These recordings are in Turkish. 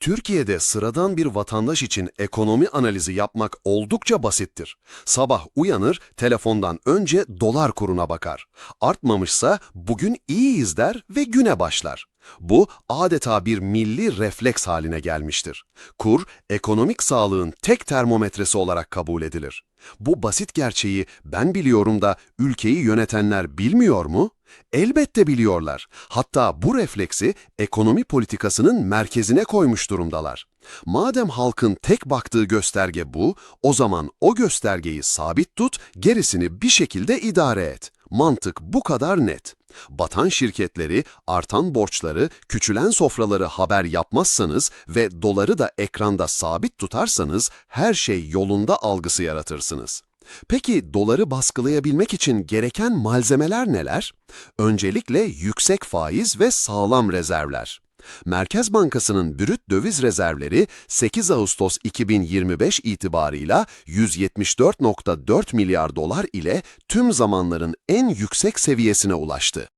Türkiye'de sıradan bir vatandaş için ekonomi analizi yapmak oldukça basittir. Sabah uyanır, telefondan önce dolar kuruna bakar. Artmamışsa bugün iyiyiz der ve güne başlar. Bu adeta bir milli refleks haline gelmiştir. Kur, ekonomik sağlığın tek termometresi olarak kabul edilir. Bu basit gerçeği ben biliyorum da ülkeyi yönetenler bilmiyor mu? Elbette biliyorlar. Hatta bu refleksi ekonomi politikasının merkezine koymuş durumdalar. Madem halkın tek baktığı gösterge bu, o zaman o göstergeyi sabit tut, gerisini bir şekilde idare et. Mantık bu kadar net. Batan şirketleri, artan borçları, küçülen sofraları haber yapmazsanız ve doları da ekranda sabit tutarsanız her şey yolunda algısı yaratırsınız. Peki doları baskılayabilmek için gereken malzemeler neler? Öncelikle yüksek faiz ve sağlam rezervler. Merkez Bankası'nın brüt döviz rezervleri 8 Ağustos 2025 itibarıyla 174.4 milyar dolar ile tüm zamanların en yüksek seviyesine ulaştı.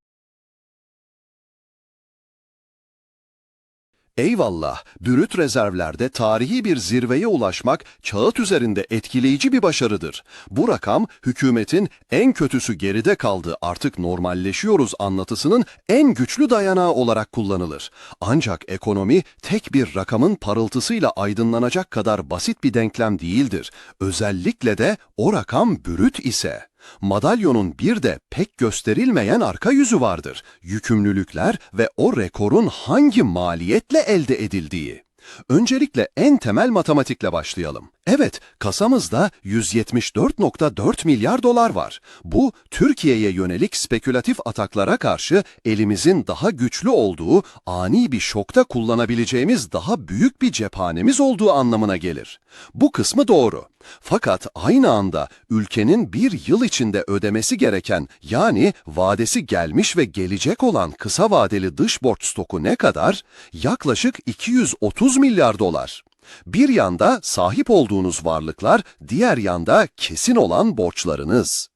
Eyvallah, brüt rezervlerde tarihi bir zirveye ulaşmak kağıt üzerinde etkileyici bir başarıdır. Bu rakam hükümetin en kötüsü geride kaldı artık normalleşiyoruz anlatısının en güçlü dayanağı olarak kullanılır. Ancak ekonomi tek bir rakamın parıltısıyla aydınlanacak kadar basit bir denklem değildir. Özellikle de o rakam brüt ise. Madalyonun bir de pek gösterilmeyen arka yüzü vardır. Yükümlülükler ve o rekorun hangi maliyetle elde edildiği. Öncelikle en temel matematikle başlayalım. Evet, kasamızda 174.4 milyar dolar var. Bu, Türkiye'ye yönelik spekülatif ataklara karşı elimizin daha güçlü olduğu, ani bir şokta kullanabileceğimiz daha büyük bir cephanemiz olduğu anlamına gelir. Bu kısmı doğru. Fakat aynı anda ülkenin bir yıl içinde ödemesi gereken yani vadesi gelmiş ve gelecek olan kısa vadeli dış borç stoku ne kadar? Yaklaşık 230 milyar dolar. Bir yanda sahip olduğunuz varlıklar, diğer yanda kesin olan borçlarınız.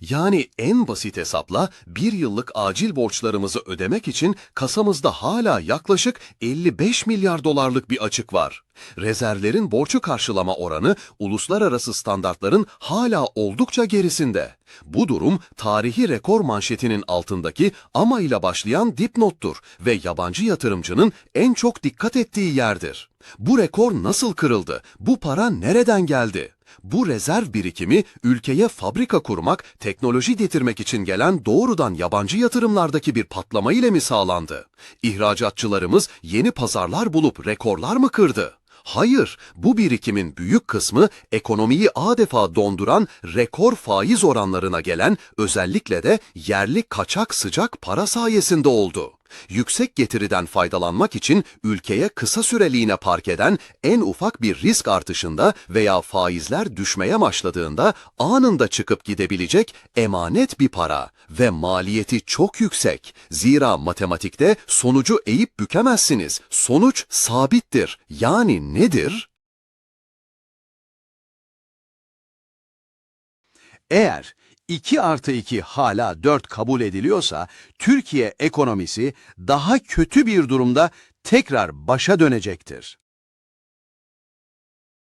Yani en basit hesapla bir yıllık acil borçlarımızı ödemek için kasamızda hala yaklaşık 55 milyar dolarlık bir açık var. Rezervlerin borcu karşılama oranı uluslararası standartların hala oldukça gerisinde. Bu durum tarihi rekor manşetinin altındaki ama ile başlayan dipnottur ve yabancı yatırımcının en çok dikkat ettiği yerdir. Bu rekor nasıl kırıldı? Bu para nereden geldi? Bu rezerv birikimi ülkeye fabrika kurmak, teknoloji getirmek için gelen doğrudan yabancı yatırımlardaki bir patlama ile mi sağlandı? İhracatçılarımız yeni pazarlar bulup rekorlar mı kırdı? Hayır, bu birikimin büyük kısmı ekonomiyi adeta donduran rekor faiz oranlarına gelen özellikle de yerli kaçak sıcak para sayesinde oldu. Yüksek getiriden faydalanmak için ülkeye kısa süreliğine park eden en ufak bir risk artışında veya faizler düşmeye başladığında anında çıkıp gidebilecek emanet bir para ve maliyeti çok yüksek. Zira matematikte sonucu eğip bükemezsiniz. Sonuç sabittir. Yani nedir? Eğer 2 artı 2 hala 4 kabul ediliyorsa Türkiye ekonomisi daha kötü bir durumda tekrar başa dönecektir.